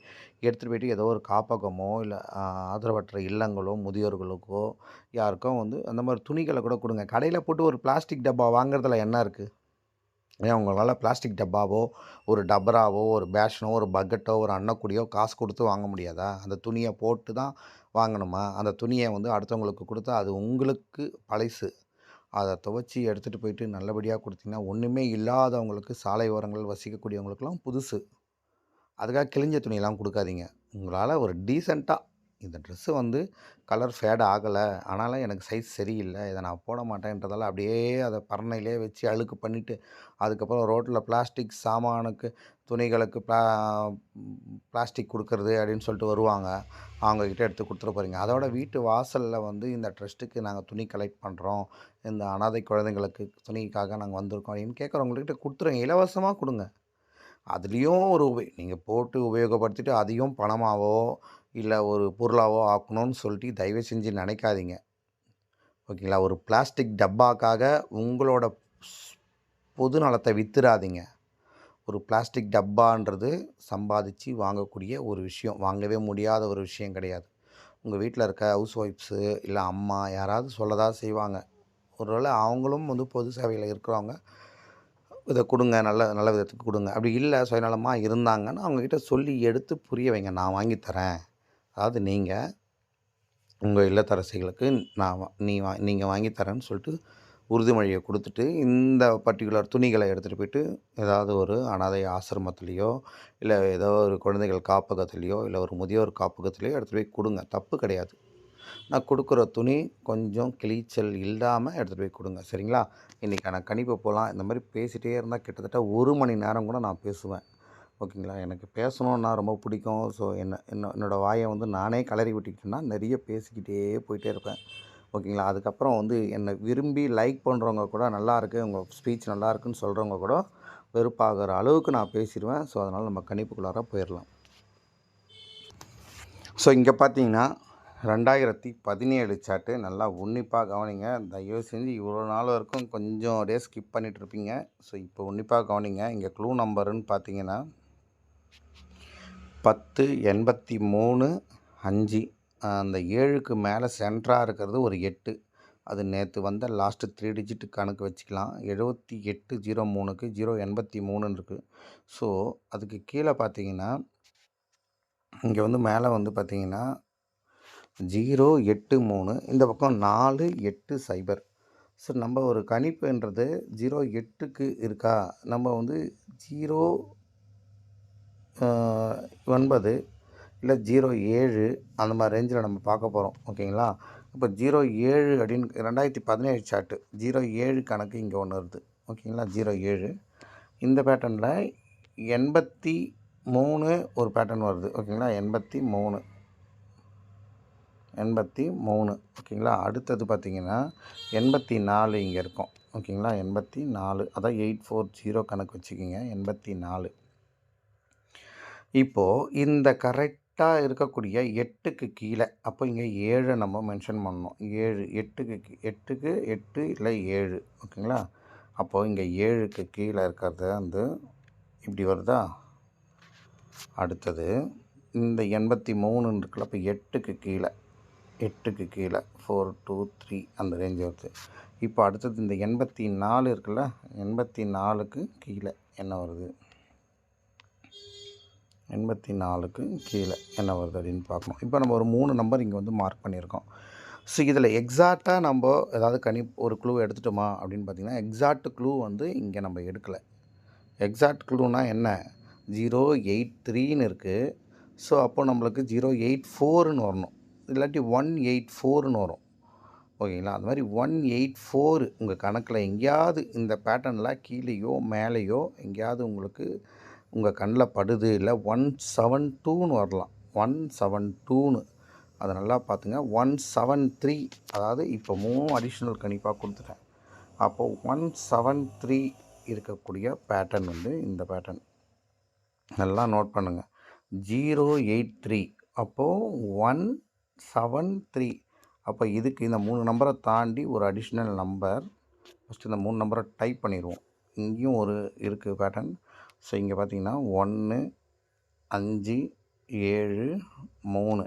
எடுத்துகிட்டு போயிட்டு ஏதோ ஒரு காப்பகமோ இல்லை ஆதரவற்ற இல்லங்களோ முதியோர்களுக்கோ யாருக்கோ வந்து அந்த மாதிரி துணிகளை கூட கொடுங்க. கடையில் போட்டு ஒரு பிளாஸ்டிக் டப்பா வாங்குறதுல என்ன இருக்குது ஏன் உங்களால் பிளாஸ்டிக் டப்பாவோ ஒரு டபராவோ ஒரு பேஷனோ ஒரு பக்கெட்டோ ஒரு அன்னக்குடியோ காசு கொடுத்து வாங்க முடியாதா? அந்த துணியை போட்டு தான் வாங்கணுமா? அந்த துணியை வந்து அடுத்தவங்களுக்கு கொடுத்தா அது உங்களுக்கு பழசு. அதை துவச்சி எடுத்துகிட்டு போயிட்டு நல்லபடியாக கொடுத்தீங்கன்னா ஒன்றுமே இல்லாதவங்களுக்கு சாலை ஓரங்கள் வசிக்கக்கூடியவங்களுக்கெல்லாம் புதுசு. அதுக்காக கிழிஞ்ச துணியெல்லாம் கொடுக்காதீங்க. உங்களால் ஒரு டீசெண்டாக இந்த ட்ரெஸ்ஸு வந்து கலர் ஃபேட் ஆகலை. ஆனாலும் எனக்கு சைஸ் சரியில்லை. இதை நான் போட மாட்டேன்றதால அப்படியே அதை பரணையிலே வச்சு அழுக்கு பண்ணிவிட்டு அதுக்கப்புறம் ரோட்டில் பிளாஸ்டிக் சாமானுக்கு துணிகளுக்கு பிளா பிளாஸ்டிக் கொடுக்கறது அப்படின்னு சொல்லிட்டு வருவாங்க. அவங்கக்கிட்ட எடுத்து கொடுத்துட்டு போகிறீங்க அதோட வீட்டு வாசலில் வந்து இந்த ட்ரஸ்ட்டுக்கு நாங்கள் துணி கலெக்ட் பண்ணுறோம். இந்த அனாதை குழந்தைங்களுக்கு துணிக்காக நாங்கள் வந்திருக்கோம் அப்படின்னு கேட்குறவங்கக்கிட்ட கொடுத்துருங்க. இலவசமாக கொடுங்க. அதுலேயும் ஒரு உபயோ நீங்கள் போட்டு உபயோகப்படுத்திட்டு அதையும் பணமாகவோ இல்லை ஒரு பொருளாவோ ஆக்கணும்னு சொல்லிட்டு தயவு செஞ்சு நினைக்காதீங்க. ஓகேங்களா? ஒரு பிளாஸ்டிக் டப்பாக்காக உங்களோட பொது நலத்தை வித்துறாதீங்க. ஒரு பிளாஸ்டிக் டப்பான்றது சம்பாதிச்சு வாங்கக்கூடிய ஒரு விஷயம். வாங்கவே முடியாத ஒரு விஷயம் கிடையாது. உங்கள் வீட்டில் இருக்க ஹவுஸ் ஒய்ஃப்ஸு இல்லை அம்மா யாராவது சொல்லதா செய்வாங்க. ஒருவேளை அவங்களும் வந்து பொது சேவையில் இருக்கிறவங்க இதை கொடுங்க நல்ல நல்ல விதத்துக்கு கொடுங்க. அப்படி இல்லை சுயநலமாக இருந்தாங்கன்னு அவங்கக்கிட்ட சொல்லி எடுத்து புரிய வைங்க. நான் வாங்கித்தரேன் அதாவது நீங்கள் உங்கள் இல்லத்தரசிகளுக்கு நான் வா- நீ வா நீங்கள் வாங்கி தரேன்னு சொல்லிட்டு உறுதிமொழியை கொடுத்துட்டு இந்த பர்டிகுலர் துணிகளை எடுத்துகிட்டு போயிட்டு ஏதாவது ஒரு அனாதை ஆசிரமத்துலேயோ இல்லை ஏதோ ஒரு குழந்தைகள் காப்பகத்துலேயோ இல்லை ஒரு முதியோர் காப்பகத்துலேயோ எடுத்துகிட்டு போய் கொடுங்க. தப்பு கிடையாது. நான் கொடுக்குற துணி கொஞ்சம் கிழிச்சல் இல்லாமல் எடுத்துகிட்டு போய் கொடுங்க. சரிங்களா? இன்றைக்கான கணிப்பு போகலாம் இந்த மாதிரி பேசிகிட்டே இருந்தால் கிட்டத்தட்ட ஒரு மணி நேரம் கூட நான் பேசுவேன். ஓகேங்களா? எனக்கு பேசணுன்னா ரொம்ப பிடிக்கும். ஸோ என்ன என்ன என்னோடய வாயை வந்து நானே கலரி விட்டுக்கிட்டேன்னா நிறைய பேசிக்கிட்டே போயிட்டே இருப்பேன். ஓகேங்களா? அதுக்கப்புறம் வந்து என்னை விரும்பி லைக் பண்ணுறவங்க கூட நல்லாயிருக்கு உங்கள் ஸ்பீச் நல்லா இருக்குன்னு சொல்கிறவங்க கூட வெறுப்பாகிற அளவுக்கு நான் பேசிடுவேன். ஸோ அதனால் நம்ம கணிப்புக்குள்ளார போயிடலாம். ஸோ இங்கே பார்த்தீங்கன்னா ரெண்டாயிரத்தி பதினேழு சாட்டு நல்லா உன்னிப்பாக கவனிங்க. தயவு செஞ்சு இவ்வளோ நாள் வரைக்கும் கொஞ்சம் டே ஸ்கிப் பண்ணிகிட்ருப்பீங்க இருப்பீங்க. ஸோ இப்போ உன்னிப்பாக கவனிங்க. இங்கே க்ளூ நம்பருன்னு பார்த்தீங்கன்னா பத்து எண்பத்தி மூணு அஞ்சு. அந்த ஏழுக்கு மேலே சென்டராக இருக்கிறது ஒரு எட்டு. அது நேற்று வந்த லாஸ்ட்டு த்ரீ டிஜிட் கணக்கு வச்சுக்கலாம். எழுபத்தி எட்டு ஜீரோ மூணுக்கு ஜீரோ எண்பத்தி மூணுன்னு இருக்குது ஸோ அதுக்கு கீழே பார்த்தீங்கன்னா இங்கே வந்து மேலே வந்து பார்த்தீங்கன்னா ஜீரோ எட்டு மூணு இந்த பக்கம் நாலு எட்டு சைபர் ஸோ நம்ம ஒரு கணிப்புன்றது ஜீரோ எட்டுக்கு இருக்கா? நம்ம வந்து ஜீரோ ஒன்பது இல்லை ஜீரோ ஏழு அந்த மாதிரி ரேஞ்சில் நம்ம பார்க்க போகிறோம் ஓகேங்களா? இப்போ ஜீரோ ஏழு அப்படின்னு ரெண்டாயிரத்தி பதினேழு சார்ட்டு ஜீரோ ஏழு கணக்கு இங்கே ஒன்று வருது. ஓகேங்களா? ஜீரோ ஏழு. இந்த பேட்டர்னில் எண்பத்தி மூணு ஒரு பேட்டர்ன் வருது. ஓகேங்களா? எண்பத்தி மூணு. எண்பத்தி மூணு. ஓகேங்களா? அடுத்தது பார்த்திங்கன்னா எண்பத்தி நாலு இங்கே இருக்கும். ஓகேங்களா? எண்பத்தி நாலு. அதான் எயிட் ஃபோர் ஜீரோ கணக்கு வச்சுக்கிங்க. எண்பத்தி நாலு. இப்போது இந்த கரெக்டாக இருக்கக்கூடிய எட்டுக்கு கீழே அப்போ இங்கே ஏழை நம்ம மென்ஷன் பண்ணோம் ஏழு எட்டுக்கு கீ- எட்டுக்கு எட்டு இல்லை ஏழு ஓகேங்களா? அப்போது இங்கே ஏழுக்கு கீழே இருக்கிறது வந்து இப்படி வருதா? அடுத்தது இந்த எண்பத்தி மூணுன்னு இருக்குல்ல அப்போ எட்டுக்கு கீழே எட்டுக்கு கீழே ஃபோர் டூ த்ரீ அந்த ரேஞ்ச் வருது. இப்போ அடுத்தது இந்த எண்பத்தி நாலு இருக்குல்ல எண்பத்தி நாலுக்கு கீழே என்ன வருது? எண்பத்தி நாலுக்கு கீழே என்ன வருது அப்படின்னு பார்க்கணும். இப்போ நம்ம ஒரு மூணு நம்பர் இங்கே வந்து மார்க் பண்ணியிருக்கோம். ஸோ இதில் எக்ஸாக்டாக நம்ம ஏதாவது கனி ஒரு க்ளூ எடுத்துட்டோமா அப்படின்னு பார்த்தீங்கன்னா எக்ஸாக்ட் க்ளூ வந்து இங்கே நம்ம எடுக்கலை. எக்ஸாக்ட் க்ளூனா என்ன? ஜீரோ எயிட் த்ரீன்னு இருக்குது ஸோ அப்போது நம்மளுக்கு ஜீரோ எயிட் ஃபோர்னு வரணும். இல்லாட்டி ஒன் எயிட் ஃபோர்னு வரும். ஓகேங்களா? அது மாதிரி ஒன் எயிட் ஃபோர் உங்கள் கணக்கில் எங்கேயாவது இந்த பேட்டர்னில் கீழேயோ மேலேயோ எங்கேயாவது உங்களுக்கு உங்கள் கண்ணில் படுது இல்லை ஒன் செவன் டூன்னு வரலாம். ஒன் செவன் டூன்னு அதை நல்லா பார்த்துங்க ஒன் செவன் த்ரீ அதாவது இப்போ மூணு அடிஷ்னல் கணிப்பாக கொடுத்துட்டேன். அப்போது ஒன் செவன் த்ரீ இருக்கக்கூடிய பேட்டர்ன் வந்து இந்த பேட்டர்ன் நல்லா நோட் பண்ணுங்கள் ஜீரோ எயிட் த்ரீ அப்போது ஒன் செவன் த்ரீ அப்போ இதுக்கு இந்த மூணு நம்பரை தாண்டி ஒரு அடிஷ்னல் நம்பர் ஃபஸ்ட்டு இந்த மூணு நம்பரை டைப் பண்ணிடுவோம். இங்கேயும் ஒரு இருக்குது பேட்டர்ன் ஸோ இங்கே பார்த்தீங்கன்னா ஒன்று அஞ்சு ஏழு மூணு.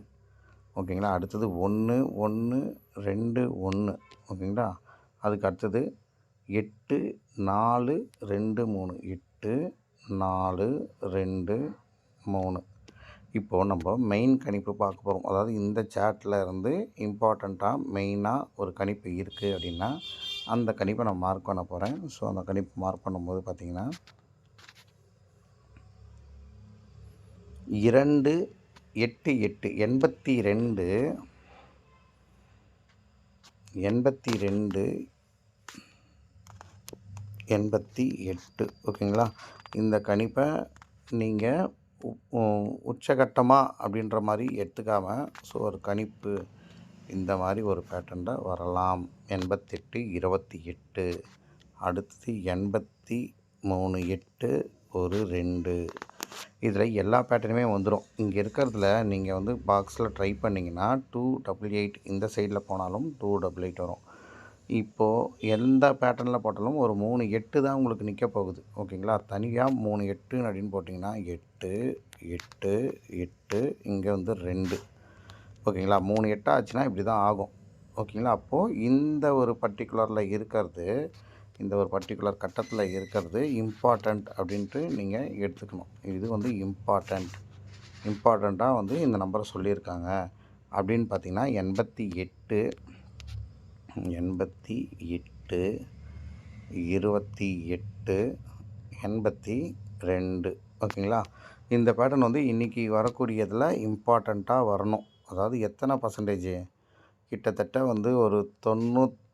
ஓகேங்களா? அடுத்தது ஒன்று ஒன்று ரெண்டு ஒன்று ஓகேங்களா? அதுக்கு அடுத்தது எட்டு நாலு ரெண்டு மூணு. எட்டு நாலு ரெண்டு மூணு. இப்போது நம்ம மெயின் கணிப்பு பார்க்க போகிறோம் அதாவது இந்த சேட்டில் இருந்து இம்பார்ட்டண்ட்டாக மெயினாக ஒரு கணிப்பு இருக்குது அப்படின்னா அந்த கணிப்பை நான் மார்க் பண்ண போகிறேன் ஸோ அந்த கணிப்பு மார்க் பண்ணும்போது பார்த்திங்கன்னா இரண்டு எட்டு எட்டு எண்பத்தி ரெண்டு எண்பத்தி ரெண்டு எண்பத்தி எட்டு ஓகேங்களா? இந்த கணிப்பை நீங்கள் உச்சகட்டமாக அப்படின்ற மாதிரி எடுத்துக்காமல் ஸோ ஒரு கணிப்பு இந்த மாதிரி ஒரு பேட்டர்னில் வரலாம். எண்பத்தெட்டு இருபத்தி எட்டு அடுத்தது எண்பத்தி மூணு எட்டு ஒரு ரெண்டு. இதில் எல்லா பேட்டர்னுமே வந்துடும் இங்கே இருக்கிறதுல நீங்கள் வந்து பாக்ஸில் ட்ரை பண்ணிங்கன்னா டூ டபுள் எயிட் இந்த சைடில் போனாலும் டூ டபுள் எயிட் வரும். இப்போது எந்த பேட்டர்னில் போட்டாலும் ஒரு மூணு எட்டு தான் உங்களுக்கு நிற்க போகுது. ஓகேங்களா? தனியாக மூணு எட்டு அப்படின்னு போட்டிங்கன்னா எட்டு எட்டு எட்டு இங்கே வந்து ரெண்டு. ஓகேங்களா? மூணு எட்டாக ஆச்சுன்னா இப்படி தான் ஆகும். ஓகேங்களா? அப்போது இந்த ஒரு பர்டிகுலரில் இருக்கிறது இந்த ஒரு பர்டிகுலர் கட்டத்தில் இருக்கிறது இம்பார்ட்டண்ட் அப்படின்ட்டு நீங்கள் எடுத்துக்கணும். இது வந்து இம்பார்ட்டண்ட் இம்பார்ட்டண்ட்டாக வந்து இந்த நம்பரை சொல்லியிருக்காங்க. அப்படின்னு பார்த்தீங்கன்னா எண்பத்தி எட்டு எண்பத்தி எட்டு இருபத்தி எட்டு எண்பத்தி ரெண்டு. ஓகேங்களா? இந்த பேட்டர்ன் வந்து இன்றைக்கி வரக்கூடியதில் இம்பார்ட்டண்ட்டாக வரணும். அதாவது எத்தனை பர்சன்டேஜ் கிட்டத்தட்ட வந்து ஒரு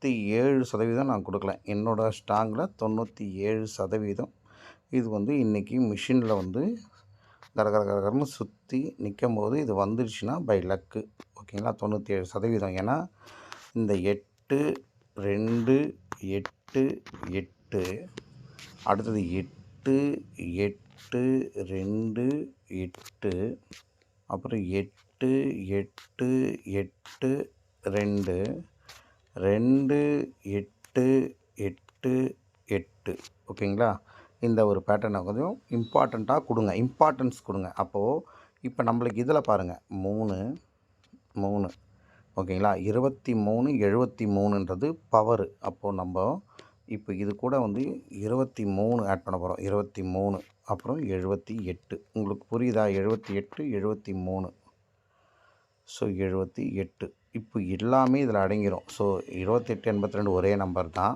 தொண்ணூற்றி ஏழு சதவீதம் நான் கொடுக்கல. என்னோடய ஸ்டாங்கில் தொண்ணூற்றி ஏழு சதவீதம். இது வந்து இன்றைக்கி மிஷினில் வந்து கர கர கரகரன்னு சுற்றி நிற்கும் போது இது வந்துடுச்சுன்னா பை லக்கு. ஓகேங்களா? தொண்ணூற்றி ஏழு சதவீதம். ஏன்னா இந்த எட்டு ரெண்டு எட்டு எட்டு அடுத்தது எட்டு எட்டு ரெண்டு எட்டு அப்புறம் எட்டு எட்டு எட்டு ரெண்டு ரெண்டு எட்டு எட்டு எட்டு. ஓகேங்களா? இந்த ஒரு பேட்டர்னை கொஞ்சம் இம்பார்ட்டண்ட்டாக கொடுங்க. இம்பார்ட்டன்ஸ் கொடுங்க. அப்போது இப்போ நம்மளுக்கு இதில் பாருங்கள் மூணு மூணு. ஓகேங்களா? இருபத்தி மூணு எழுபத்தி மூணுன்றது பவரு அப்போது நம்ம இப்போ இது கூட வந்து இருபத்தி மூணு ஆட் பண்ண போகிறோம் இருபத்தி மூணு அப்புறம் எழுபத்தி எட்டு. உங்களுக்கு புரியுதா? எழுபத்தி எட்டு எழுபத்தி மூணு. ஸோ எழுபத்தி எட்டு. இப்போ எல்லாமே இதில் அடங்கிடும் ஸோ இருபத்தெட்டு எண்பத்தி ரெண்டு ஒரே நம்பர் தான்.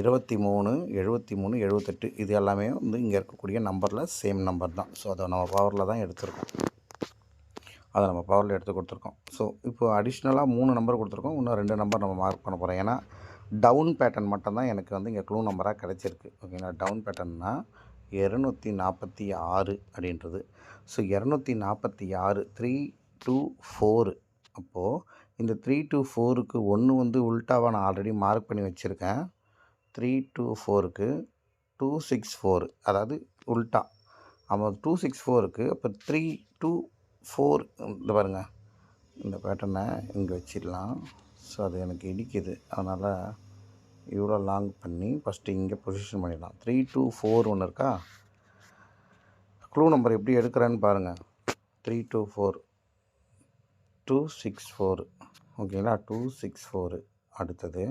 இருபத்தி மூணு எழுபத்தி மூணு எழுபத்தெட்டு இது எல்லாமே வந்து இங்கே இருக்கக்கூடிய நம்பரில் சேம் நம்பர் தான். ஸோ அதை நம்ம பவரில் தான் எடுத்திருக்கோம். அதை நம்ம பவரில் எடுத்து கொடுத்துருக்கோம். ஸோ இப்போ அடிஷ்னலாக மூணு நம்பர் கொடுத்துருக்கோம். இன்னும் ரெண்டு நம்பர் நம்ம மார்க் பண்ண போகிறோம் ஏன்னா டவுன் பேட்டர்ன் மட்டும்தான் எனக்கு வந்து இங்கே க்ளூ நம்பராக கிடச்சிருக்கு. ஓகேங்களா டவுன் பேட்டர்ன்னா இரநூத்தி நாற்பத்தி ஆறு அப்படின்றது. ஸோ இரநூத்தி நாற்பத்தி ஆறு த்ரீ டூ ஃபோரு அப்போது இந்த த்ரீ டூ ஃபோருக்கு ஒன்று வந்து உல்ட்டாவாக நான் ஆல்ரெடி மார்க் பண்ணி வச்சுருக்கேன். த்ரீ டூ ஃபோருக்கு டூ சிக்ஸ் ஃபோர் அதாவது உல்ட்டா ஆமாம் டூ சிக்ஸ் ஃபோருக்கு அப்போ த்ரீ டூ ஃபோர் இந்த பாருங்கள் இந்த பேட்டர்னை இங்கே வச்சிடலாம். ஸோ அது எனக்கு இடிக்குது. அதனால் இவ்வளோ லாங் பண்ணி ஃபஸ்ட்டு இங்கே பொசிஷன் பண்ணிடலாம். த்ரீ டூ ஃபோர் ஒன்று இருக்கா? க்ளூ நம்பர் எப்படி எடுக்கிறேன்னு பாருங்கள் three two four two six four ஓகேங்களா? டூ சிக்ஸ் ஃபோரு அடுத்தது.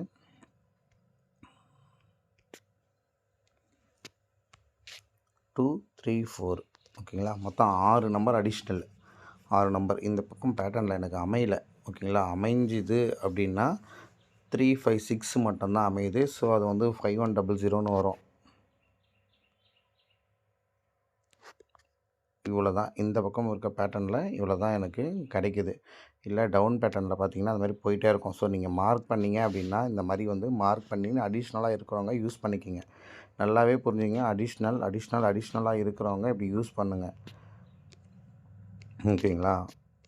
டூ த்ரீ ஃபோர் ஓகேங்களா? மொத்தம் ஆறு நம்பர் அடிஷ்னல் ஆறு நம்பர் இந்த பக்கம் பேட்டர்னில் எனக்கு அமையல. ஓகேங்களா? அமைஞ்சுது அப்படின்னா த்ரீ ஃபைவ் சிக்ஸ் மட்டும்தான் அமையுது. ஸோ அது வந்து ஃபைவ் ஒன் டபுள் ஜீரோன்னு வரும். இவ்வளோ தான். இந்த பக்கம் இருக்க பேட்டர்னில் இவ்வளோ தான் எனக்கு கிடைக்குது. இல்லை டவுன் பேட்டர்னில் பார்த்தீங்கன்னா அது மாதிரி போயிட்டே இருக்கும். ஸோ நீங்கள் மார்க் பண்ணீங்க அப்படின்னா இந்த மாதிரி வந்து மார்க் பண்ணி அடிஷ்னலாக இருக்கிறவங்க யூஸ் பண்ணிக்கிங்க. நல்லாவே புரிஞ்சுங்க அடிஷ்னல் அடிஷ்னல் அடிஷ்னலாக இருக்கிறவங்க இப்படி யூஸ் பண்ணுங்கள் ஓகேங்களா?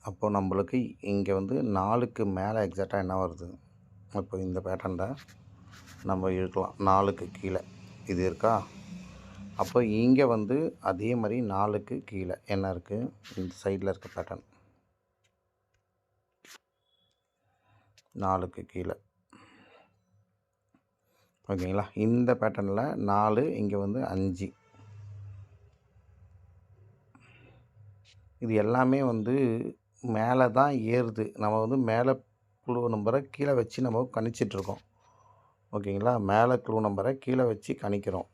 அப்போது நம்மளுக்கு இங்கே வந்து நாலுக்கு மேலே எக்ஸாக்டாக என்ன வருது? இப்போ இந்த பேட்டர்னில் நம்ம இழுக்கலாம். நாலுக்கு கீழே. இது இருக்கா? அப்போ இங்கே வந்து அதே மாதிரி நாலுக்கு கீழே. என்ன இருக்குது இந்த சைடில் இருக்க பேட்டர்ன் நாலுக்கு கீழே. ஓகேங்களா? இந்த பேட்டர்னில் நாலு இங்கே வந்து அஞ்சு. இது எல்லாமே வந்து மேலே தான் ஏறுது. நம்ம வந்து மேலே குழு நம்பரை கீழே வச்சு நம்ம கணிச்சிட்ருக்கோம் ஓகேங்களா? மேலே குழு நம்பரை கீழே வச்சு கணிக்கிறோம்.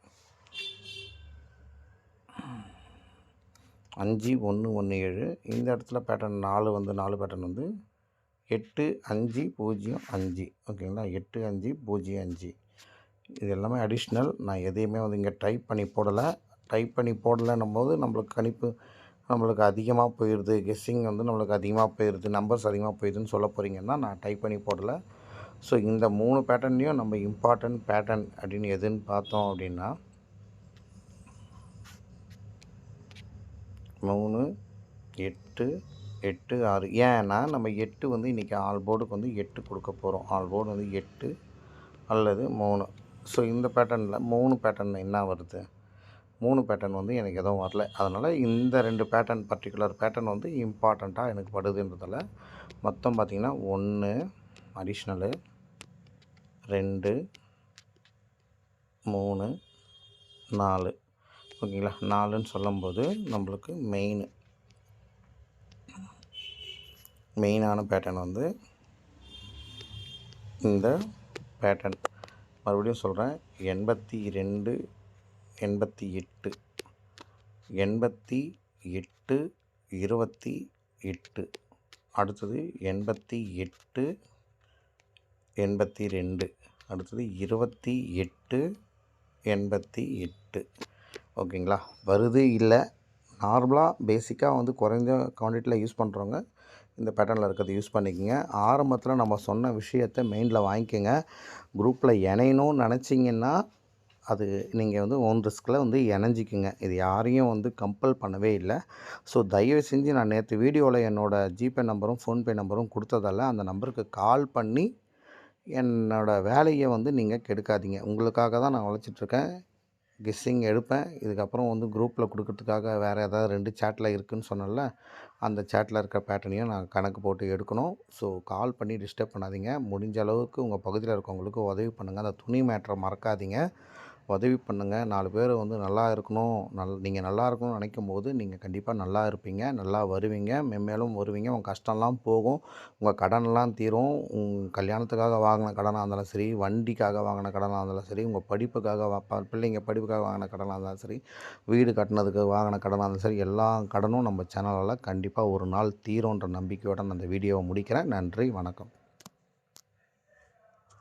அஞ்சு ஒன்று ஒன்று ஏழு. இந்த இடத்துல பேட்டர்ன் நாலு வந்து நாலு பேட்டர்ன் வந்து எட்டு அஞ்சு பூஜ்ஜியம் அஞ்சு. ஓகேங்களா? எட்டு அஞ்சு பூஜ்ஜியம் அஞ்சு. இது எல்லாமே அடிஷ்னல் நான் எதையுமே வந்து இங்கே டைப் பண்ணி போடலை. டைப் பண்ணி போடலைன்னும் போது நம்மளுக்கு கணிப்பு நம்மளுக்கு அதிகமாக போயிடுது கெஸ்ஸிங் வந்து நம்மளுக்கு அதிகமாக போயிடுது நம்பர்ஸ் அதிகமாக போயிடுதுன்னு சொல்ல போகிறீங்கன்னா நான் டைப் பண்ணி போடலை. ஸோ இந்த மூணு பேட்டர்ன்லேயும் நம்ம இம்பார்ட்டன்ட் பேட்டர்ன் அப்படின்னு எதுன்னு பார்த்தோம் அப்படின்னா மூணு எட்டு எட்டு ஆறு. ஏன்னா நம்ம எட்டு வந்து இன்றைக்கி ஆல் போர்டுக்கு வந்து எட்டு கொடுக்க போகிறோம் ஆல் போர்டு வந்து எட்டு அல்லது மூணு. ஸோ இந்த பேட்டர்னில் மூணு பேட்டர்ன் என்ன வருது? மூணு பேட்டர்ன் வந்து எனக்கு எதுவும் வரல. அதனால் இந்த ரெண்டு பேட்டர்ன் பர்டிகுலர் பேட்டர்ன் வந்து இம்பார்ட்டண்ட்டாக எனக்கு படுதுன்றதால மொத்தம் பார்த்திங்கன்னா ஒன்று அடிஷ்னலு ரெண்டு மூணு நாலு. ஓகேங்களா நாலுன்னு சொல்லும்போது நம்மளுக்கு மெயின் மெயினான பேட்டர்ன் வந்து இந்த பேட்டர்ன் மறுபடியும் சொல்கிறேன் எண்பத்தி ரெண்டு எண்பத்தி எட்டு எண்பத்தி எட்டு இருபத்தி எட்டு. அடுத்தது எண்பத்தி எட்டு எண்பத்தி ரெண்டு. அடுத்தது இருபத்தி எட்டு எண்பத்தி எட்டு. ஓகேங்களா? வருது இல்லை. நார்மலாக பேசிக்காக வந்து குறைந்த குவான்டிட்டியில் யூஸ் பண்ணுறவங்க இந்த பேட்டர்னில் இருக்கிறத யூஸ் பண்ணிக்கோங்க. ஆரம்பத்தில் நம்ம சொன்ன விஷயத்தை மெயினில் வாங்கிக்கோங்க. குரூப்பில் இணையணும்னு நினச்சிங்கன்னா அது நீங்கள் வந்து ஓன் ரிஸ்கில் வந்து இணைஞ்சிக்குங்க. இது யாரையும் வந்து கம்பல் பண்ணவே இல்லை. ஸோ தயவு செஞ்சு நான் நேற்று வீடியோவில் என்னோடய ஜிபே நம்பரும் ஃபோன்பே நம்பரும் கொடுத்ததால் அந்த நம்பருக்கு கால் பண்ணி என்னோடய வேலையை வந்து நீங்கள் கெடுக்காதீங்க. உங்களுக்காக தான் நான் உழைச்சிட்ருக்கேன் கெஸ்ஸிங் எடுப்பேன். இதுக்கப்புறம் வந்து குரூப்பில் கொடுக்கறதுக்காக வேறு ஏதாவது ரெண்டு சேட்டில் இருக்குதுன்னு சொன்னல அந்த சேட்டில் இருக்கிற பேட்டர்னையும் நான் கணக்கு போட்டு எடுக்கணும். ஸோ கால் பண்ணி டிஸ்டர்ப் பண்ணாதீங்க. முடிஞ்ச அளவுக்கு உங்கள் பகுதியில் இருக்கவங்களுக்கு உதவி பண்ணுங்கள் அந்த துணி மேட்ரை மறக்காதீங்க. உதவி பண்ணுங்கள் நாலு பேர் வந்து நல்லா இருக்கணும். நல் நீங்கள் நல்லா இருக்கணும்னு நினைக்கும் போது நீங்கள் கண்டிப்பாக நல்லா இருப்பீங்க. நல்லா வருவீங்க. மென்மேலும் வருவீங்க. உங்கள் கஷ்டம்லாம் போகும். உங்கள் கடன்லாம் தீரும். உங்கள் கல்யாணத்துக்காக வாங்கின கடனாக இருந்தாலும் சரி வண்டிக்காக வாங்கின கடனாக இருந்தாலும் சரி உங்கள் படிப்புக்காக பிள்ளைங்க படிப்புக்காக வாங்கின கடனாக இருந்தாலும் சரி வீடு கட்டினதுக்கு வாங்கின கடனாக இருந்தாலும் சரி எல்லா கடனும் நம்ம சேனலில் கண்டிப்பாக ஒரு நாள் தீரும்ன்ற நம்பிக்கையோடு நான் அந்த வீடியோவை முடிக்கிறேன். நன்றி. வணக்கம்.